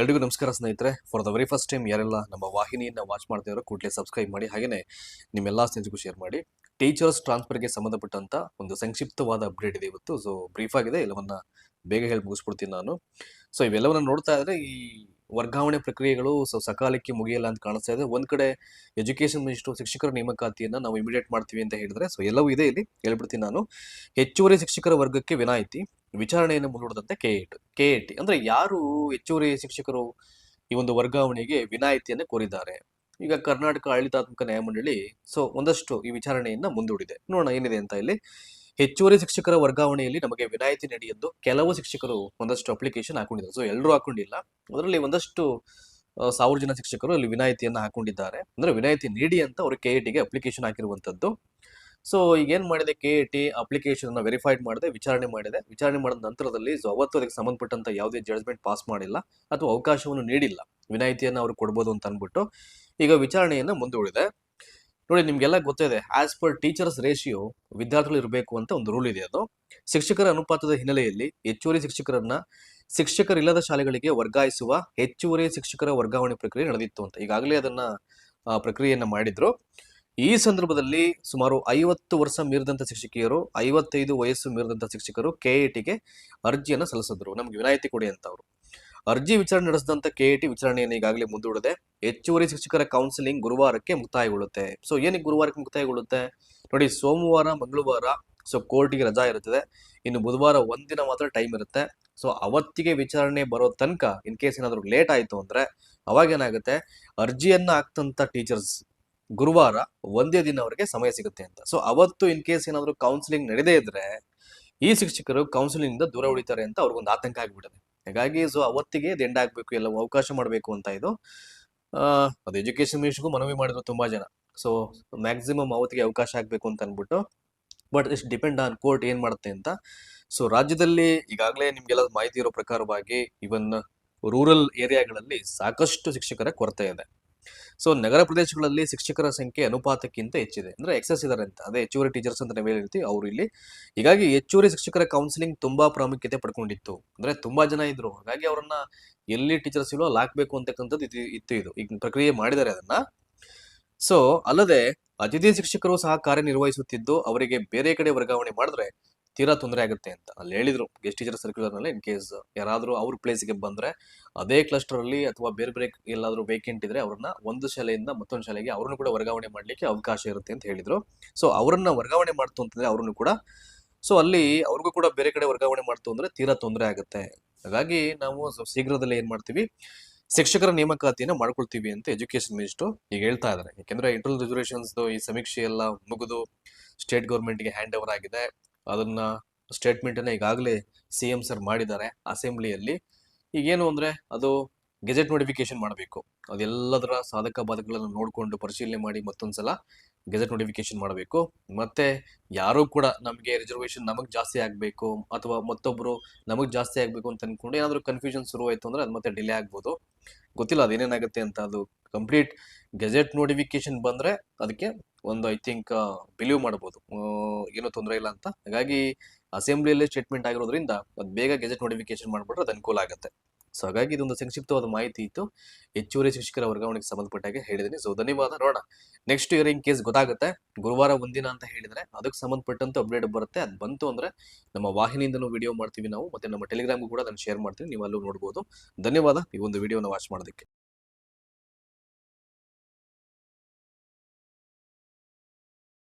ಎಲ್ರಿಗೂ ನಮಸ್ಕಾರ ಸ್ನೇಹಿತರೆ. For the very first time ಯಾರೆಲ್ಲ ನಮ್ಮ ವಾಹಿನಿಯನ್ನು ವಾಚ್ ಮಾಡ್ತಿರೋ ಕೂಡಲೇ ಸಬ್ಸ್ಕ್ರೈಬ್ ಮಾಡಿ ಹಾಗೆಯೇ ನಿಮ್ಮೆಲ್ಲ ಸ್ನೇಹಿತರಿಗೂ ಶೇರ್ ಮಾಡಿ. ಟೀಚರ್ಸ್ ಟ್ರಾನ್ಸ್ಫರ್ಗೆ ಸಂಬಂಧಪಟ್ಟಂತ ಒಂದು ಸಂಕ್ಷಿಪ್ತವಾದ ಅಪ್ಡೇಟ್ ಇದೆ ಇವತ್ತು. ಸೊ ಬ್ರೀಫ್ ಆಗಿದೆ. ಎಲ್ಲವನ್ನ ಬೇಗ ಹೇಳಿ ಮುಗಿಸ್ಬಿಡ್ತೀನಿ ನಾನು. ಸೊ ಇವೆಲ್ಲವನ್ನ ನೋಡ್ತಾ ಇದ್ರೆ ಈ ವರ್ಗಾವಣೆ ಪ್ರಕ್ರಿಯೆಗಳು ಸೊ, ಸಕಾಲಕ್ಕೆ ಮುಗಿಯಲ್ಲ ಅಂತ ಕಾಣಿಸ್ತಾ ಇದೆ. ಒಂದ್ ಕಡೆ ಎಜುಕೇಶನ್ ಮಿನಿಸ್ಟರ್ ಶಿಕ್ಷಕರ ನೇಮಕಾತಿಯನ್ನು ನಾವು ಇಮಿಡಿಯೇಟ್ ಮಾಡ್ತೀವಿ ಅಂತ ಹೇಳಿದ್ರೆ ಸೊ ಎಲ್ಲವೂ ಇದೆ ಇಲ್ಲಿ. ಹೇಳ್ಬಿಡ್ತೀನಿ ನಾನು. ಹೆಚ್ಚುವರಿ ಶಿಕ್ಷಕರ ವರ್ಗಕ್ಕೆ ವಿನಾಯಿತಿ. ವಿಚಾರಣೆಯನ್ನು ಮುಂದೂಡದಂತೆ K at K A T ಅಂದ್ರೆ ಯಾರು ಹೆಚ್ಚುವರಿ ಶಿಕ್ಷಕರು ಈ ಒಂದು ವರ್ಗಾವಣೆಗೆ ವಿನಾಯಿತಿಯನ್ನು ಕೋರಿದ್ದಾರೆ? ಈಗ ಕರ್ನಾಟಕ ಆಡಳಿತಾತ್ಮಕ ನ್ಯಾಯಮಂಡಳಿ ಸೊ ಒಂದಷ್ಟು ಈ ವಿಚಾರಣೆಯನ್ನ ಮುಂದೂಡಿದೆ. ನೋಡೋಣ ಏನಿದೆ ಅಂತ ಇಲ್ಲಿ. ಹೆಚ್ಚುವರಿ ಶಿಕ್ಷಕರ ವರ್ಗಾವಣೆಯಲ್ಲಿ ನಮಗೆ ವಿನಾಯಿತಿ ನೀಡಿ ಎಂದು ಕೆಲವು ಶಿಕ್ಷಕರು ಒಂದಷ್ಟು ಅಪ್ಲಿಕೇಶನ್ ಹಾಕೊಂಡಿದ್ದಾರೆ. ಸೊ ಎಲ್ಲರೂ ಹಾಕೊಂಡಿಲ್ಲ. ಅದರಲ್ಲಿ ಒಂದಷ್ಟು ಸಾವಿರ ಜನ ಶಿಕ್ಷಕರು ಅಲ್ಲಿ ವಿನಾಯಿತಿಯನ್ನು ಹಾಕೊಂಡಿದ್ದಾರೆ. ಅಂದ್ರೆ ವಿನಾಯಿತಿ ನೀಡಿ ಅಂತ ಅವರು ಕೆ ಟಿಗೆ ಅಪ್ಲಿಕೇಶನ್ ಹಾಕಿರುವಂತದ್ದು. ಸೊ ಈಗ ಏನ್ ಮಾಡಿದೆ ಕೆ ಎ ಟಿ ಅಪ್ಲಿಕೇಶನ್ ಅನ್ನ ವೆರಿಫೈಡ್ ಮಾಡಿದೆ, ವಿಚಾರಣೆ ಮಾಡಿದೆ. ವಿಚಾರಣೆ ಮಾಡಿದ ನಂತರದಲ್ಲಿ ಸೊ, ಅವತ್ತು ಅದಕ್ಕೆ ಸಂಬಂಧಪಟ್ಟಂತ ಯಾವುದೇ ಜಡ್ಜ್ಮೆಂಟ್ ಪಾಸ್ ಮಾಡಿಲ್ಲ, ಅಥವಾ ಅವಕಾಶವನ್ನು ನೀಡಿಲ್ಲ. ವಿನಾಯಿತಿಯನ್ನು ಅವ್ರು ಕೊಡ್ಬೋದು ಅಂತ ಅನ್ಬಿಟ್ಟು ಈಗ ವಿಚಾರಣೆಯನ್ನ ಮುಂದೂಡಿದೆ. ನೋಡಿ, ನಿಮ್ಗೆಲ್ಲ ಗೊತ್ತಿದೆ ಆಸ್ ಪರ್ ಟೀಚರ್ಸ್ ರೇಷಿಯೋ ವಿದ್ಯಾರ್ಥಿಗಳು ಇರಬೇಕು ಅಂತ ಒಂದು ರೂಲ್ ಇದೆ ಅದು. ಶಿಕ್ಷಕರ ಅನುಪಾತದ ಹಿನ್ನೆಲೆಯಲ್ಲಿ ಹೆಚ್ಚುವರಿ ಶಿಕ್ಷಕರನ್ನ ಶಿಕ್ಷಕರಿಲ್ಲದ ಶಾಲೆಗಳಿಗೆ ವರ್ಗಾಯಿಸುವ ಹೆಚ್ಚುವರಿ ಶಿಕ್ಷಕರ ವರ್ಗಾವಣೆ ಪ್ರಕ್ರಿಯೆ ನಡೆದಿತ್ತು ಅಂತ ಈಗಾಗಲೇ ಅದನ್ನ ಪ್ರಕ್ರಿಯೆಯನ್ನ ಮಾಡಿದ್ರು. ಈ ಸಂದರ್ಭದಲ್ಲಿ ಸುಮಾರು ಐವತ್ತು ವರ್ಷ ಮೀರಿದಂತ ಶಿಕ್ಷಕಿಯರು, ಐವತ್ತೈದು ವಯಸ್ಸು ಮೀರಿದಂತ ಶಿಕ್ಷಕರು ಕೆ ಟಿಗೆ ಅರ್ಜಿಯನ್ನು ಸಲ್ಲಿಸಿದ್ರು. ನಮ್ಗೆ ವಿನಾಯಿತಿ ಕೊಡಿ ಅಂತ ಅವರು ಅರ್ಜಿ ವಿಚಾರಣೆ ನಡೆಸಿದಂತ ಕೆ ಟಿ ವಿಚಾರಣೆಯನ್ನು ಈಗಾಗಲೇ ಮುಂದೂಡದೆ. ಹೆಚ್ಚುವರಿ ಶಿಕ್ಷಕರ ಕೌನ್ಸಿಲಿಂಗ್ ಗುರುವಾರಕ್ಕೆ ಮುಕ್ತಾಯಗೊಳ್ಳುತ್ತೆ. ಸೊ ಏನಕ್ಕೆ ಗುರುವಾರಕ್ಕೆ ಮುಕ್ತಾಯಗೊಳ್ಳುತ್ತೆ? ನೋಡಿ, ಸೋಮವಾರ, ಮಂಗಳವಾರ ಸೊ ಕೋರ್ಟಿಗೆ ರಜಾ ಇರುತ್ತದೆ. ಇನ್ನು ಬುಧವಾರ ಒಂದಿನ ಮಾತ್ರ ಟೈಮ್ ಇರುತ್ತೆ. ಸೊ ಅವತ್ತಿಗೆ ವಿಚಾರಣೆ ಬರೋ ತನಕ ಇನ್ ಕೇಸ್ ಏನಾದರೂ ಲೇಟ್ ಆಯಿತು ಅಂದ್ರೆ, ಅವಾಗ ಏನಾಗುತ್ತೆ? ಅರ್ಜಿಯನ್ನ ಹಾಕ್ತಂತ ಟೀಚರ್ಸ್ ಗುರುವಾರ ಒಂದೇ ದಿನ ಅವರಿಗೆ ಸಮಯ ಸಿಗುತ್ತೆ ಅಂತ. ಸೊ ಅವತ್ತು ಇನ್ ಕೇಸ್ ಏನಾದರೂ ಕೌನ್ಸಿಲಿಂಗ್ ನಡೆದೇ ಇದ್ರೆ, ಈ ಶಿಕ್ಷಕರು ಕೌನ್ಸಿಲಿಂಗ್ ಇಂದ ದೂರ ಉಳಿತಾರೆ ಅಂತ ಅವ್ರಿಗೊಂದು ಆತಂಕ ಆಗ್ಬಿಡುತ್ತೆ. ಹಾಗಾಗಿ ಸೊ ಅವತ್ತಿಗೆ ದಂಡ ಆಗ್ಬೇಕು ಎಲ್ಲ ಅವಕಾಶ ಮಾಡಬೇಕು ಅಂತ ಇದು ಅದು ಎಜುಕೇಶನ್ ಮಿನಿಸ್ಟ್ರಿಗೂ ಮನವಿ ಮಾಡಿದ್ರು ತುಂಬಾ ಜನ. ಸೊ ಮ್ಯಾಕ್ಸಿಮಮ್ ಅವತ್ತಿಗೆ ಅವಕಾಶ ಆಗ್ಬೇಕು ಅಂತ ಅನ್ಬಿಟ್ಟು but it's depend on court ಏನ್ ಮಾಡುತ್ತೆ ಅಂತ ಸೊ ರಾಜ್ಯದಲ್ಲಿ ಈಗಾಗಲೇ ನಿಮಗೆಲ್ಲ ಮಾಹಿತಿ ಇರೋ ಪ್ರಕಾರವಾಗಿ ಇವನ್ ರೂರಲ್ ಏರಿಯಾಗಳಲ್ಲಿ ಸಾಕಷ್ಟು ಶಿಕ್ಷಕರ ಕೊರತೆ ಇದೆ. ಸೊ ನಗರ ಪ್ರದೇಶಗಳಲ್ಲಿ ಶಿಕ್ಷಕರ ಸಂಖ್ಯೆ ಅನುಪಾತಕ್ಕಿಂತ ಹೆಚ್ಚಿದೆ. ಅಂದ್ರೆ ಎಕ್ಸಸ್ ಇದಾರೆ ಅಂತ. ಅದೇ ಹೆಚ್ಚುವರಿ ಟೀಚರ್ಸ್ ಅಂತ ನಾವ್ ಹೇಳ್ತೀವಿ ಅವರು ಇಲ್ಲಿ. ಹೀಗಾಗಿ ಹೆಚ್ಚುವರಿ ಶಿಕ್ಷಕರ ಕೌನ್ಸಿಲಿಂಗ್ ತುಂಬಾ ಪ್ರಾಮುಖ್ಯತೆ ಪಡ್ಕೊಂಡಿತ್ತು. ಅಂದ್ರೆ ತುಂಬಾ ಜನ ಇದ್ರು. ಹಾಗಾಗಿ ಅವರನ್ನ ಎಲ್ಲಿ ಟೀಚರ್ಸ್ ಇಲ್ಲೋ ಹಾಕ್ಬೇಕು ಅಂತಕ್ಕಂಥದ್ದು ಇದು ಇತ್ತು ಇದು. ಈಗ ಪ್ರಕ್ರಿಯೆ ಮಾಡಿದ್ದಾರೆ ಅದನ್ನ. ಸೊ ಅಲ್ಲದೆ ಅತಿಥಿ ಶಿಕ್ಷಕರು ಸಹ ಕಾರ್ಯನಿರ್ವಹಿಸುತ್ತಿದ್ದು, ಅವರಿಗೆ ಬೇರೆ ಕಡೆ ವರ್ಗಾವಣೆ ಮಾಡಿದ್ರೆ ತೀರಾ ತೊಂದರೆ ಆಗುತ್ತೆ ಅಂತ. ಅಲ್ಲಿ ಹೇಳಿದ್ರು ಗೆಸ್ಟ್ ಟೀಚರ್ ಸರ್ಕ್ಯುಲರ್ನಲ್ಲಿ ಇನ್ ಕೇಸ್ ಯಾರಾದರೂ ಅವ್ರ ಪ್ಲೇಸ್ಗೆ ಬಂದ್ರೆ ಅದೇ ಕ್ಲಸ್ಟರ್ ಅಲ್ಲಿ ಅಥವಾ ಬೇರೆ ಬೇರೆ ಎಲ್ಲಾದ್ರೂ ವೇಕೆಂಟ್ ಇದ್ರೆ ಅವ್ರನ್ನ ಒಂದು ಶಾಲೆಯಿಂದ ಮತ್ತೊಂದು ಶಾಲೆಗೆ ಅವ್ರನ್ನು ಕೂಡ ವರ್ಗಾವಣೆ ಮಾಡ್ಲಿಕ್ಕೆ ಅವಕಾಶ ಇರುತ್ತೆ ಅಂತ ಹೇಳಿದ್ರು. ಸೊ ಅವರನ್ನ ವರ್ಗಾವಣೆ ಮಾಡ್ತು ಅಂತಂದ್ರೆ ಅವ್ರನ್ನು ಕೂಡ ಸೊ ಅಲ್ಲಿ ಅವ್ರಿಗೂ ಕೂಡ ಬೇರೆ ಕಡೆ ವರ್ಗಾವಣೆ ಮಾಡ್ತು ಅಂದರೆ ತೀರಾ ತೊಂದರೆ ಆಗುತ್ತೆ. ಹಾಗಾಗಿ ನಾವು ಶೀಘ್ರದಲ್ಲಿ ಶೀಘ್ರದಲ್ಲೇ ಏನ್ ಮಾಡ್ತೀವಿ, ಶಿಕ್ಷಕರ ನೇಮಕಾತಿಯನ್ನು ಮಾಡ್ಕೊಳ್ತೀವಿ ಅಂತ ಎಜುಕೇಶನ್ ಮಿನಿಸ್ಟರ್ ಈಗ ಹೇಳ್ತಾ ಇದ್ದಾರೆ ಯಾಕೆಂದ್ರೆ ಇಂಟರ್ನಲ್ ರಿಸರ್ವೇಷನ್ಸ್ ಈ ಸಮೀಕ್ಷೆ ಎಲ್ಲ ಮುಗಿದು ಸ್ಟೇಟ್ ಗೌರ್ಮೆಂಟ್ಗೆ ಹ್ಯಾಂಡ್ ಓವರ್ ಆಗಿದೆ. ಅದನ್ನ ಸ್ಟೇಟ್ಮೆಂಟ್ ಅನ್ನ ಈಗಾಗಲೇ ಸಿ ಎಂ ಸರ್ ಮಾಡಿದ್ದಾರೆ ಅಸೆಂಬ್ಲಿಯಲ್ಲಿ ಈಗೇನು ಅಂದ್ರೆ ಅದು ಗೆಜೆಟ್ ನೋಟಿಫಿಕೇಶನ್ ಮಾಡಬೇಕು. ಅದೆಲ್ಲದರ ಸಾಧಕ ಬಾಧಕಗಳನ್ನು ನೋಡಿಕೊಂಡು ಪರಿಶೀಲನೆ ಮಾಡಿ ಮತ್ತೊಂದ್ಸಲ ಗೆಜೆಟ್ ನೋಟಿಫಿಕೇಶನ್ ಮಾಡಬೇಕು. ಮತ್ತೆ ಯಾರು ಕೂಡ ನಮಗೆ ರಿಸರ್ವೇಶನ್ ನಮಗೆ ಜಾಸ್ತಿ ಆಗಬೇಕು ಅಥವಾ ಮತ್ತೊಬ್ಬರು ನಮಗೆ ಜಾಸ್ತಿ ಆಗಬೇಕು ಅಂತ ಅಂದ್ಕೊಂಡು ಏನಾದರೂ ಕನ್ಫ್ಯೂಷನ್ ಶುರುವಾಯಿತು ಅಂದ್ರೆ ಅದು ಮತ್ತೆ ಡಿಲೇ ಆಗ್ಬೋದು. ಗೊತ್ತಿಲ್ಲ ಅದೇನೇನಾಗುತ್ತೆ ಅಂತ ಅದು ಕಂಪ್ಲೀಟ್ ಗೆಜೆಟ್ ನೋಟಿಫಿಕೇಶನ್ ಬಂದರೆ ಅದಕ್ಕೆ ಒಂದು ಐ ಥಿಂಕ್ ಬಿಲೀವ್ ಮಾಡಬಹುದು ಏನೋ ತೊಂದರೆ ಇಲ್ಲ ಅಂತ. ಹಾಗಾಗಿ ಅಸೆಂಬ್ಲಿಯಲ್ಲಿ ಸ್ಟೇಟ್ಮೆಂಟ್ ಆಗಿರೋದ್ರಿಂದ ಅದು ಬೇಗ ಗೆಜೆಟ್ ನೋಟಿಫಿಕೇಶನ್ ಮಾಡಿಬಿಟ್ರೆ ಅದು ಅನುಕೂಲ ಆಗುತ್ತೆ. ಸೊ ಹಾಗಾಗಿ ಇದೊಂದು ಸಂಕ್ಷಿಪ್ತವಾದ ಮಾಹಿತಿ ಇತ್ತು. ಹೆಚ್ಚುವರಿ ಶಿಕ್ಷಕರ ವರ್ಗಾವಣೆಗೆ ಸಂಬಂಧಪಟ್ಟಾಗೆ ಹೇಳಿದ್ದೀನಿ. ಸೊ ಧನ್ಯವಾದ. ನೋಡೋಣ. ನೆಕ್ಸ್ಟ್ ಇಯರ್ ಇನ್ ಕೇಸ್ ಗೊತ್ತಾಗುತ್ತೆ, ಗುರುವಾರ ಒಂದಿನ ಅಂತ ಹೇಳಿದ್ರೆ ಅದಕ್ಕೆ ಸಂಬಂಧಪಟ್ಟಂತೆ ಅಪ್ಡೇಟ್ ಬರುತ್ತೆ. ಅದು ಬಂತು ಅಂದ್ರೆ ನಮ್ಮ ವಾಹಿನಿಯಿಂದನೂ ವಿಡಿಯೋ ಮಾಡ್ತೀವಿ ನಾವು. ಮತ್ತೆ ನಮ್ಮ ಟೆಲಿಗ್ರಾಮ್ಗೂ ಕೂಡ ಅದನ್ನು ಶೇರ್ ಮಾಡ್ತೀನಿ ನೀವು ಅಲ್ಲೂ ನೋಡ್ಬೋದು. ಧನ್ಯವಾದ. ಈ ಒಂದು ವಿಡಿಯೋನ ವಾಚ್ ಮಾಡೋದಕ್ಕೆ.